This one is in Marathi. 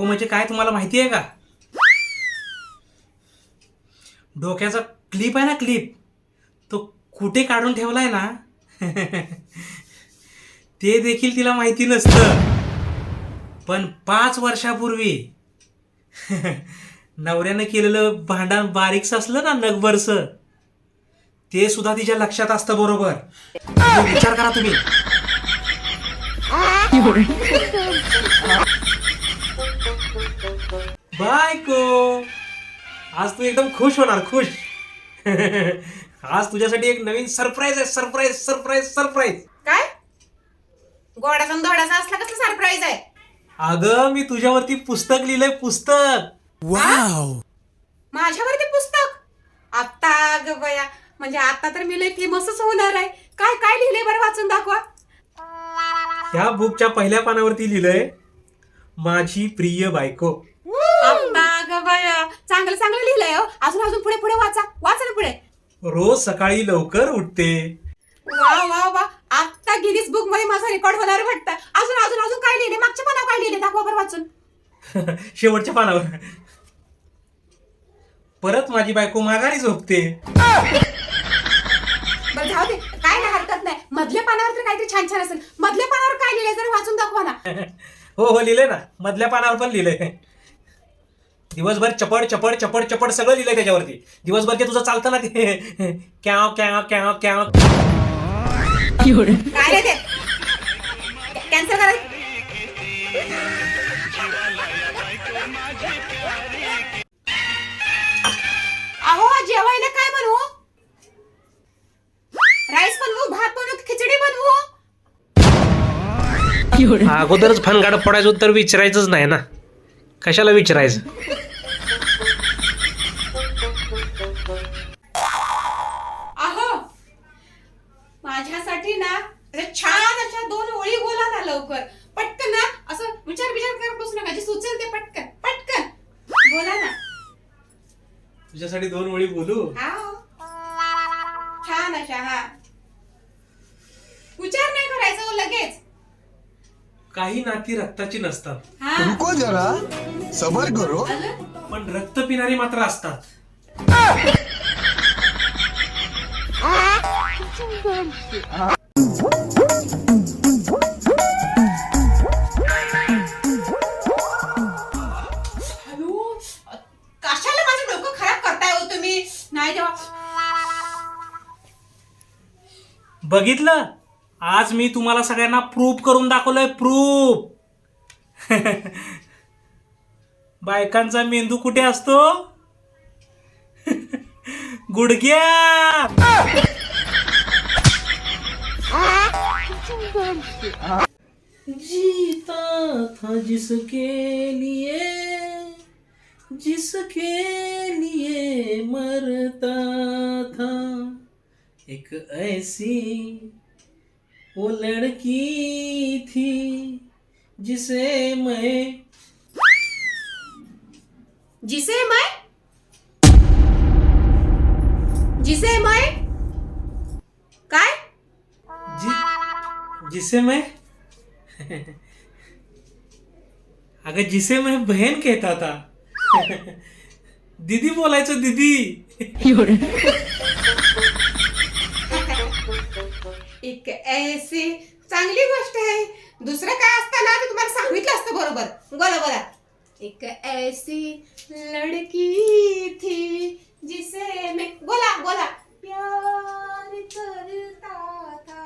बायको म्हणजे काय तुम्हाला माहिती आहे का? डोक्याचा क्लिप आहे ना क्लिप तो कुठे काढून ठेवलाय ना? ते देखील तिला माहिती नसतं. पण पाच वर्षापूर्वी नवऱ्यानं केलेलं भांडण बारीकस असलं ना नगभरस ते सुद्धा तिच्या लक्षात असतं बरोबर. विचार करा तुम्ही. बायको. आज तू एकदम खुश होणार खुश. आज तुझ्यासाठी एक नवीन सरप्राईज आहे सरप्राईज सरप्राईज सरप्राईज काय? गोडाचा आणि धोडाचा असला कसला सरप्राईज आहे? अगं मी तुझ्यावरती पुस्तक लिहिलंय पुस्तक. माझ्यावरती पुस्तक? आता ग बया म्हणजे आता तर मी लय फेमसच होणार आहे. काय काय लिहिलंय बरं वाचून दाखवा. ह्या बुकच्या पहिल्या पानावरती लिहिलंय माझी प्रिय बायको. चांगलं चांगलं लिहिलंय हो. अजून अजून पुढे पुढे वाचा. वाचा ना पुढे. रोज सकाळी लवकर उठते. वा वा वा. आता गिनीस बुकमध्ये माझा रेकॉर्ड होणार वाटतं. अजून अजून अजून काय लिहिले? मागच्या पानावर काय लिहिले? दाखवा बरं वाचून. शेवटच्या पानावर. परत माझी बायको माघारी झोपते. बरं जाऊ दे. काय नाही हरकत नाही. मधल्या पानावर तर काहीतरी छान छान असेल. मधल्या पानावर काय लिहिलंय जरा वाचून दाखवा ना. हो हो लिहिलंय ना. मधल्या पानावर पण लिहिलंय दिवसभर चपड चपड चपड चपड सगळं लिहिलंय त्याच्यावरती. दिवसभर ते तुझं चालतं ना ते. कॅव कॅव कॅव कॅव काय रे ते? कॅन्सल करा. अहो जेवायला काय बनवू? राईस बनवू भात बनवू की खिचडी बनवू? अगोदरच फनगाड पडायचं तर विचारायचंच नाही ना. कशाला विचारायचं? अहो माझ्यासाठी ना अशा छान अशा दोन ओळी बोला ना लवकर. पटकन ना असं विचार विचार करत बसू नका. जे सुचेल ते पटकन पटकन. बोला ना. तुझ्यासाठी दोन ओळी बोलू? हा हो. छान अशा हा. विचार नाही करायचा हो लगेच. काही नाती रक्ताची नसतात. रुको जरा सबर करो? पण रक्त पिणारी मात्र असतात. हॅलो? कशाला माझं डोकं खराब करताय हो तुम्ही? नाही बघितलं? आज मी तुम्हाला सगळ्यांना प्रूफ करून दाखवलंय प्रूफ. बायकांचा मेंदू कुठे असतो? गुडघ्या. जीता था जिसके लिए जिसके लिए मरता था एक ऐसी वो लड़की थी जिसे मैं जिसे मैं? जिसे मैं? काय? जि, जिसे मैं? अगं जिसे मैं बहन कहता था। दीदी बोलायचं दीदी। एक ऐसी चांगली गोष्ट आहे. दुसरं काय असतं ना ते तुम्हाला सांगितलं असतं बरोबर. बोला बोला. एक ऐसी लड़की थी जिसे मैं बोला बोला. प्यार करता था.